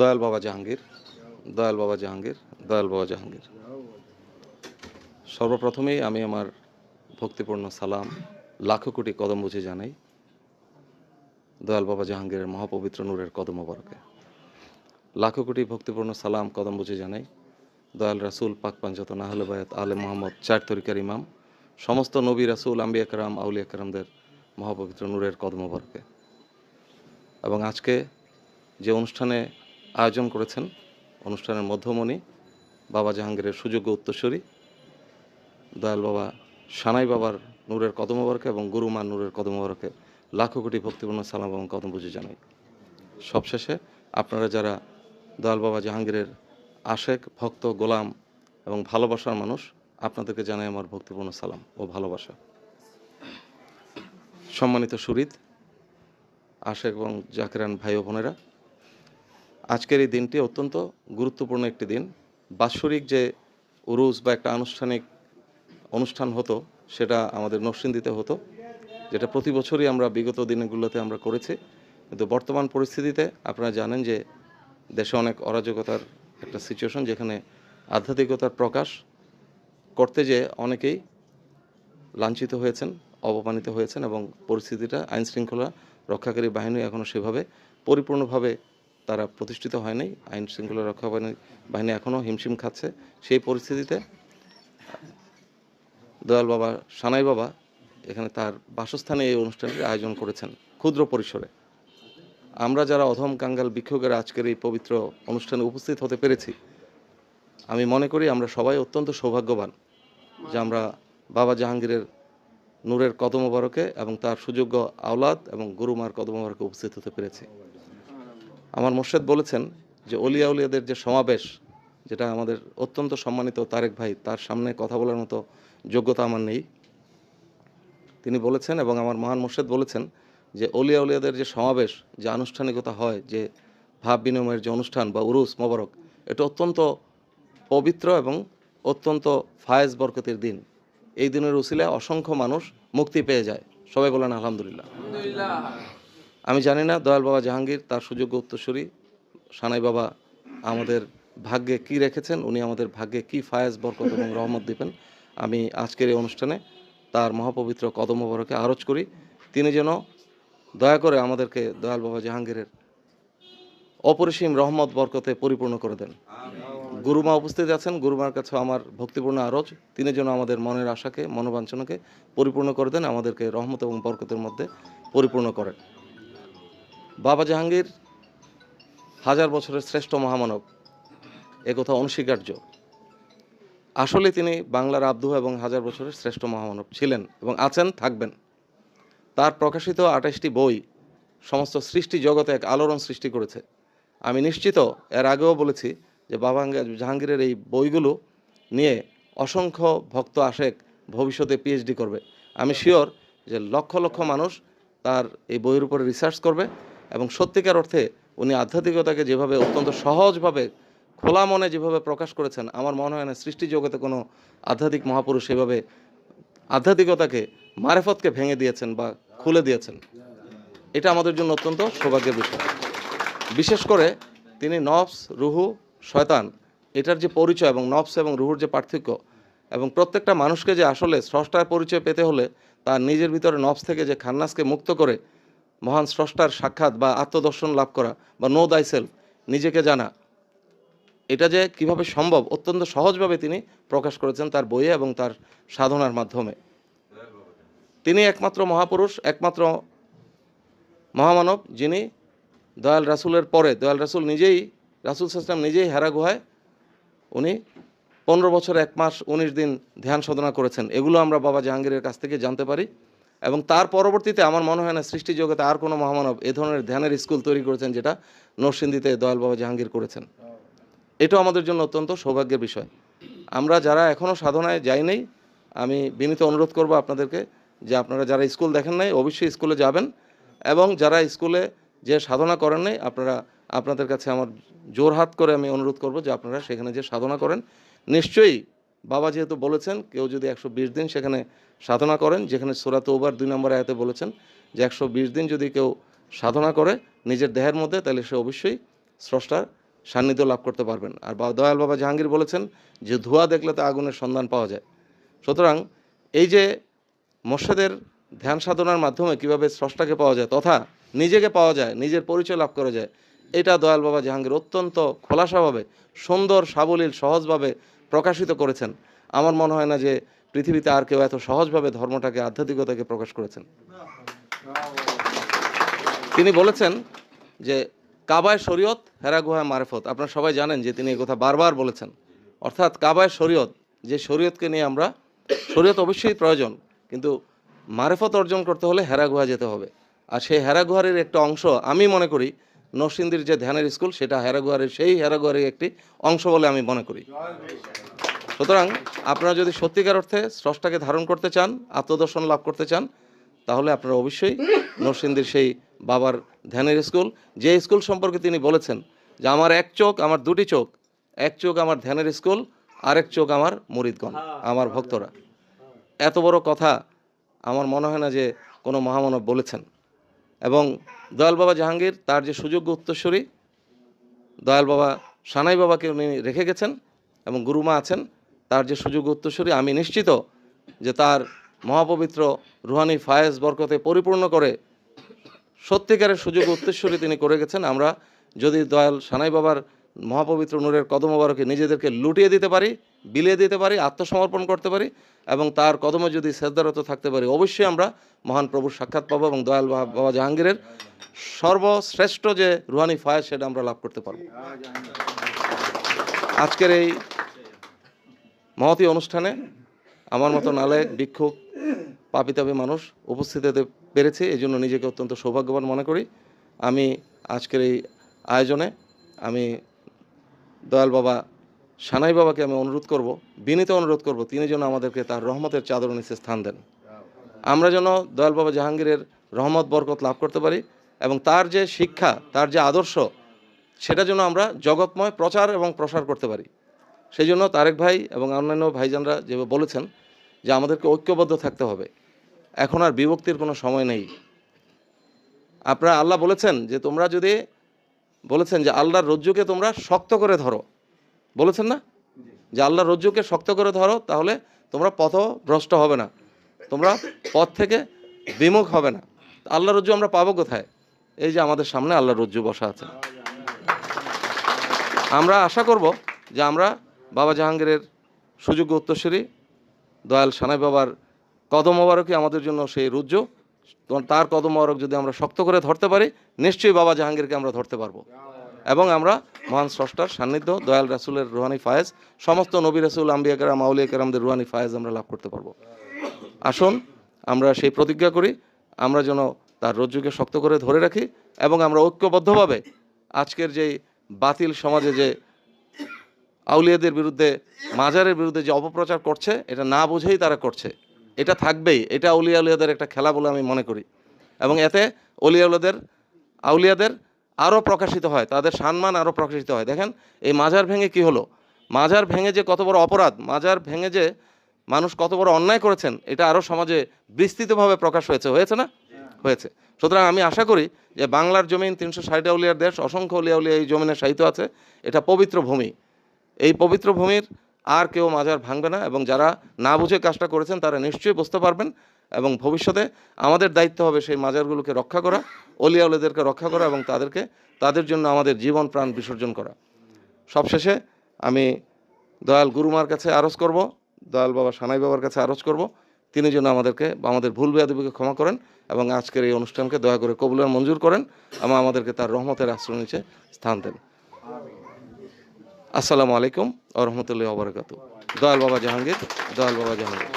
দয়াল বাবা জাহাঙ্গীর, দয়াল বাবা জাহাঙ্গীর, দয়াল বাবা জাহাঙ্গীর। সর্বপ্রথমেই আমি আমার ভক্তিপূর্ণ সালাম, লাখো কোটি কদম বুঝে জানাই দয়াল বাবা জাহাঙ্গীরের মহাপবিত্র নূরের কদম বরকে লাখো কোটি ভক্তিপূর্ণ সালাম, কদম বুঝে জানাই দয়াল রাসুল পাক পাঞ্জত নাহল বায়াত আলে মোহাম্মদ চার তরিকার ইমাম, সমস্ত নবী রাসুল, আম্বিয়া কারাম আউলিয়া কারামদের মহাপবিত্র নূরের কদম বরকে এবং আজকে যে অনুষ্ঠানে আয়োজন করেছেন অনুষ্ঠানের মধ্যমণি বাবা জাহাঙ্গীরের সুযোগ্য উত্তরস্বরী দয়াল বাবা সানাই বাবার নূরের কদমবরকে এবং গুরুমা নূরের কদমবরকে লাখো কোটি ভক্তিপূর্ণ সালাম এবং কদম বুঝে জানাই। সবশেষে আপনারা যারা দয়াল বাবা জাহাঙ্গীরের আশেক, ভক্ত, গোলাম এবং ভালোবাসার মানুষ, আপনাদেরকে জানাই আমার ভক্তিপূর্ণ সালাম ও ভালোবাসা। সম্মানিত সুরিদ আশেক এবং জাকিরান ভাই ও বোনেরা আজকের এই দিনটি অত্যন্ত গুরুত্বপূর্ণ একটি দিন। বাৎসরিক যে উরুজ বা একটা আনুষ্ঠানিক অনুষ্ঠান হতো, সেটা আমাদের নরসিংদীতে হতো, যেটা প্রতি বছরই আমরা বিগত দিনগুলোতে আমরা করেছি। কিন্তু বর্তমান পরিস্থিতিতে আপনারা জানেন যে দেশে অনেক অরাজকতার একটা সিচুয়েশন যেখানে আধ্যাত্মিকতার প্রকাশ করতে যে অনেকেই লাঞ্ছিত হয়েছেন, অপমানিত হয়েছেন এবং পরিস্থিতিটা আইনশৃঙ্খলা রক্ষাকারী বাহিনী এখনও সেভাবে পরিপূর্ণভাবে তারা প্রতিষ্ঠিত হয়নি আইন শৃঙ্খলা রক্ষা বাহিনী এখনও হিমশিম খাচ্ছে। সেই পরিস্থিতিতে দয়াল বাবা, সানাই বাবা এখানে তার বাসস্থানে এই অনুষ্ঠানটির আয়োজন করেছেন ক্ষুদ্র পরিসরে। আমরা যারা অধম কাঙ্গাল বিক্ষোভের আজকের এই পবিত্র অনুষ্ঠানে উপস্থিত হতে পেরেছি, আমি মনে করি আমরা সবাই অত্যন্ত সৌভাগ্যবান যে আমরা বাবা জাহাঙ্গীরের নূরের কদম মোবারকে এবং তার সুযোগ্য আওলাদ এবং গুরুমার কদম মোবারকে উপস্থিত হতে পেরেছি। আমার মোর্শেদ বলেছেন যে অলিয়া উলিয়াদের যে সমাবেশ, যেটা আমাদের অত্যন্ত সম্মানিত তারেক ভাই, তার সামনে কথা বলার মতো যোগ্যতা আমার নেই। তিনি বলেছেন এবং আমার মহান মোর্শেদ বলেছেন যে অলিয়া উলিয়াদের যে সমাবেশ, যে আনুষ্ঠানিকতা হয়, যে ভাব বিনিময়ের যে অনুষ্ঠান বা উরুস, মোবারক, এটা অত্যন্ত পবিত্র এবং অত্যন্ত ফায়েজ বরকতের দিন। এই দিনের উসিলায় অসংখ্য মানুষ মুক্তি পেয়ে যায়। সবাই বলেন আলহামদুলিল্লাহ। আমি জানি না, দয়াল বাবা জাহাঙ্গীর তার সুযোগ্য উত্তরসূরি। সানাই বাবা আমাদের ভাগ্যে কি রেখেছেন, উনি আমাদের ভাগ্যে কি ফায়েজ, বরকত এবং রহমত দিবেন, আমি আজকের এই অনুষ্ঠানে তার মহাপবিত্র কদম বরকে আরজ করি। তিনি যেন দয়া করে আমাদেরকে দয়াল বাবা জাহাঙ্গীরের অপরিসীম রহমত, বরকতে পরিপূর্ণ করে দেন। গুরুমা উপস্থিত আছেন, গুরুমার কাছে আমার ভক্তিপূর্ণ আরজ। তিনি যেন আমাদের মনের আশাকে, মনোবাঞ্ছনাকে পরিপূর্ণ করে দেন, আমাদেরকে রহমত এবং বরকতের মধ্যে পরিপূর্ণ করেন। বাবা জাহাঙ্গীর হাজার বছরের শ্রেষ্ঠ মহামানব একথা অনস্বীকার্য। আসলে তিনি বাংলার আব্দু এবং হাজার বছরের শ্রেষ্ঠ মহামানব ছিলেন এবং আছেন, থাকবেন। তার প্রকাশিত আঠাশটি বই সমস্ত সৃষ্টি জগতে এক আলোড়ন সৃষ্টি করেছে। আমি নিশ্চিত এর আগেও বলেছি যে বাবা জাহাঙ্গীরের এই বইগুলো নিয়ে অসংখ্য ভক্ত আশেক ভবিষ্যতে পিএইচডি করবে। আমি শিওর যে লক্ষ লক্ষ মানুষ তার এই বইয়ের উপরে রিসার্চ করবে। এবং সত্যিকার অর্থে উনি আধ্যাত্মিকতাকে যেভাবে অত্যন্ত সহজভাবে খোলা মনে যেভাবে প্রকাশ করেছেন, আমার মনে হয় না সৃষ্টি জগতে কোনো আধ্যাত্মিক মহাপুরুষ সেভাবে আধ্যাত্মিকতাকে, মারেফতকে ভেঙে দিয়েছেন বা খুলে দিয়েছেন। এটা আমাদের জন্য অত্যন্ত সৌভাগ্যের বিষয়। বিশেষ করে তিনি নফস, রুহু, শয়তান, এটার যে পরিচয় এবং নফস এবং রুহুর যে পার্থক্য এবং প্রত্যেকটা মানুষকে যে আসলে স্রষ্টার পরিচয় পেতে হলে তার নিজের ভিতরে নফস থেকে যে খান্নাসকে মুক্ত করে মহান স্রষ্টার সাক্ষাৎ বা আত্মদর্শন লাভ করা বা নো দাই সেলফ নিজেকে জানা, এটা যে কীভাবে সম্ভব, অত্যন্ত সহজভাবে তিনি প্রকাশ করেছেন তার বইয়ে এবং তার সাধনার মাধ্যমে। তিনি একমাত্র মহাপুরুষ, একমাত্র মহামানব যিনি দয়াল রাসুলের পরে, দয়াল রাসুল নিজেই, রাসুল সাসলাম নিজেই হেরা গুহায় উনি পনেরো বছর, এক মাস, উনিশ দিন ধ্যান সাধনা করেছেন। এগুলো আমরা বাবা জাহাঙ্গীরের কাছ থেকে জানতে পারি। এবং তার পরবর্তীতে আমার মনে হয় না সৃষ্টি জগতে আর কোনো মহামানব এ ধরনের ধ্যানের স্কুল তৈরি করেছেন যেটা নরসিংদীতে দয়াল বাবা জাহাঙ্গীর করেছেন। এটাও আমাদের জন্য অত্যন্ত সৌভাগ্যের বিষয়। আমরা যারা এখনও সাধনায় যাই নাই, আমি বিনীত অনুরোধ করব আপনাদেরকে যে আপনারা যারা স্কুল দেখেন নাই, অবশ্যই স্কুলে যাবেন এবং যারা স্কুলে যে সাধনা করেন নাই, আপনারা, আপনাদের কাছে আমার জোর হাত করে আমি অনুরোধ করব যে আপনারা সেখানে যে সাধনা করেন, নিশ্চয়ই বাবা যেহেতু বলেছেন, কেউ যদি একশো বিশ দিন সেখানে সাধনা করেন, যেখানে সুরাত ওবার দুই নম্বর আয়াতে বলেছেন যে একশো বিশ দিন যদি কেউ সাধনা করে নিজের দেহের মধ্যে, তাহলে সে অবশ্যই স্রষ্টার সান্নিধ্য লাভ করতে পারবেন। আর দয়াল বাবা জাহাঙ্গীর বলেছেন যে ধোঁয়া দেখলে তো আগুনের সন্ধান পাওয়া যায়। সুতরাং এই যে মোর্শেদের ধ্যান সাধনার মাধ্যমে কীভাবে স্রষ্টাকে পাওয়া যায়, তথা নিজেকে পাওয়া যায়, নিজের পরিচয় লাভ করা যায় এটা দয়াল বাবা জাহাঙ্গীর অত্যন্ত খোলাসাভাবে, সুন্দর, সাবলীল, সহজভাবে প্রকাশিত করেছেন। আমার মনে হয় না যে পৃথিবীতে আর কেউ এত সহজভাবে ধর্মটাকে, আধ্যাত্মিকতাকে প্রকাশ করেছেন। তিনি বলেছেন যে, কাবায় শরীয়ত, হেরা গুহায় মারেফত। আপনারা সবাই জানেন যে তিনি কথা বারবার বলেছেন। অর্থাৎ কাবায় শরীয়ত, যে শরীয়তকে নিয়ে আমরা, শরীয়ত অবশ্যই প্রয়োজন, কিন্তু মারেফত অর্জন করতে হলে হেরা গুহা যেতে হবে। আর সেই হেরা গুহারের একটা অংশ আমি মনে করি নরসিংদীর যে ধ্যানের স্কুল, সেটা হেরা গুহারের সেই হেরা গুহারের একটি অংশ বলে আমি মনে করি। সুতরাং আপনারা যদি সত্যিকার অর্থে স্রষ্টাকে ধারণ করতে চান, আত্মদর্শন লাভ করতে চান, তাহলে আপনারা অবশ্যই নরসিংদীর সেই বাবার ধ্যানের স্কুল, যে স্কুল সম্পর্কে তিনি বলেছেন যে আমার এক চোখ, আমার দুটি চোখ, এক চোখ আমার ধ্যানের স্কুল, আরেক চোখ আমার মুরিদগণ, আমার ভক্তরা। এত বড় কথা আমার মনে হয় না যে কোনো মহামানব বলেছেন। এবং দয়াল বাবা জাহাঙ্গীর তার যে সুযোগ্য উত্তরস্বরী দয়াল বাবা সানাই বাবাকে উনি রেখে গেছেন এবং গুরুমা আছেন, তার যে সুযোগ্য উত্তরস্বরী আমি নিশ্চিত যে তার মহাপবিত্র রুহানি ফায়েজ বরকতে পরিপূর্ণ করে সত্যিকারের সুযোগ উত্তরস্বরী তিনি করে গেছেন। আমরা যদি দয়াল সানাই বাবার মহাপবিত্র নূরের কদম মোবারকে নিজেদেরকে লুটিয়ে দিতে পারি, বিলিয়ে দিতে পারি, আত্মসমর্পণ করতে পারি এবং তার কদমে যদি শ্রদ্ধারত থাকতে পারি, অবশ্যই আমরা মহান প্রভুর সাক্ষাৎ পাবো এবং দয়াল বাবা জাহাঙ্গীরের সর্বশ্রেষ্ঠ যে রুহানি ফায়েজ সেটা আমরা লাভ করতে পারব। আজকের এই মহতী অনুষ্ঠানে আমার মতো নালে ভিক্ষুক পাপিতাপি মানুষ উপস্থিত হতে পেরেছে, এই জন্য নিজেকে অত্যন্ত সৌভাগ্যবান মনে করি। আমি আজকের এই আয়োজনে আমি দয়াল বাবা, সানাই বাবাকে আমি অনুরোধ করব, বিনীত অনুরোধ করব, তিনি যেন আমাদেরকে তার রহমতের চাদর নিচে স্থান দেন। আমরা যেন দয়াল বাবা জাহাঙ্গীরের রহমত, বরকত লাভ করতে পারি এবং তার যে শিক্ষা, তার যে আদর্শ, সেটা যেন আমরা জগৎময় প্রচার এবং প্রসার করতে পারি। সেই জন্য তারেক ভাই এবং অন্যান্য ভাইজানরা যে বলেছেন যে আমাদেরকে ঐক্যবদ্ধ থাকতে হবে। এখন আর বিভক্তির কোনো সময় নেই। আপনারা আল্লাহ বলেছেন যে তোমরা যদি বলেছেন যে আল্লাহর রজ্জুকে তোমরা শক্ত করে ধরো। বলেছেন না? যে আল্লাহর রজ্জুকে শক্ত করে ধরো, তাহলে তোমরা পথ ভ্রষ্ট হবে না। তোমরা পথ থেকে বিমুখ হবে না। আল্লাহ রজ্জু আমরা পাবো কোথায়? এই যে আমাদের সামনে আল্লাহ রজ্জু বসা আছে। আমরা আশা করব যে আমরা বাবা জাহাঙ্গীরের সুযোগ্য উত্তরসূরি, দয়াল সানাই বাবার কদম আমাদের জন্য সেই রুজ্জু। তার কদম মোবারক যদি আমরা শক্ত করে ধরতে পারি, নিশ্চয়ই বাবা জাহাঙ্গীরকে আমরা ধরতে পারব। এবং আমরা মহান স্রষ্টার সান্নিধ্য, দয়াল রাসুলের রুহানি ফায়েজ, সমস্ত নবী রাসুল, আম্বিয়া কেরাম কেরামদের রুহানি ফায়েজ আমরা লাভ করতে পারব। আসুন, আমরা সেই প্রতিজ্ঞা করি, আমরা যেন তার রজ্জুকে শক্ত করে ধরে রাখি এবং আমরা ঐক্যবদ্ধভাবে আজকের যেই বাতিল সমাজে যে আউলিয়াদের বিরুদ্ধে, মাজারের বিরুদ্ধে যে অপপ্রচার করছে, এটা না বুঝেই তারা করছে। এটা থাকবেই, এটা আউলিয়া আউলিয়াদের একটা খেলা বলে আমি মনে করি। এবং এতে অলিয়া আউলিয়াদের আউলিয়াদের আরও প্রকাশিত হয়, তাদের সম্মান আরও প্রকাশিত হয়। দেখেন, এই মাজার ভেঙে কি হলো? মাজার ভেঙে যে কত বড় অপরাধ, মাজার ভেঙে যে মানুষ কত বড় অন্যায় করেছেন, এটা আরও সমাজে বিস্তৃতভাবে প্রকাশ হয়েছে। হয়েছে না? হয়েছে। সুতরাং আমি আশা করি যে বাংলার জমিন তিনশো ষাট আউলিয়ার দেশ, অসংখ্য অলিয়া উলিয়া এই জমিনে সাহিত্য আছে, এটা পবিত্র ভূমি। এই পবিত্র ভূমির আর কেউ মাজার ভাঙবে না এবং যারা না বুঝে কাজটা করেছেন, তারা নিশ্চয়ই বুঝতে পারবেন এবং ভবিষ্যতে আমাদের দায়িত্ব হবে সেই মাজারগুলোকে রক্ষা করা, অলিয়াউলিদেরকে রক্ষা করা এবং তাদেরকে, তাদের জন্য আমাদের জীবন প্রাণ বিসর্জন করা। সবশেষে আমি দয়াল গুরুমার কাছে আরজ করব, দয়াল বাবা সানাই বাবার কাছে আরজ করব, তিনি যেন আমাদেরকে, আমাদের ভুল বেয়াদবিকে ক্ষমা করেন এবং আজকের এই অনুষ্ঠানকে দয়া করে কবুলের মঞ্জুর করেন এবং আমাদেরকে তার রহমতের আশ্রয় নিচে স্থান দেন। আসসালামু আলাইকুম আ রহমতুল্লাহ দয়াল বাবা জাহাঙ্গীর দয়াল বাবা জাহাঙ্গীর।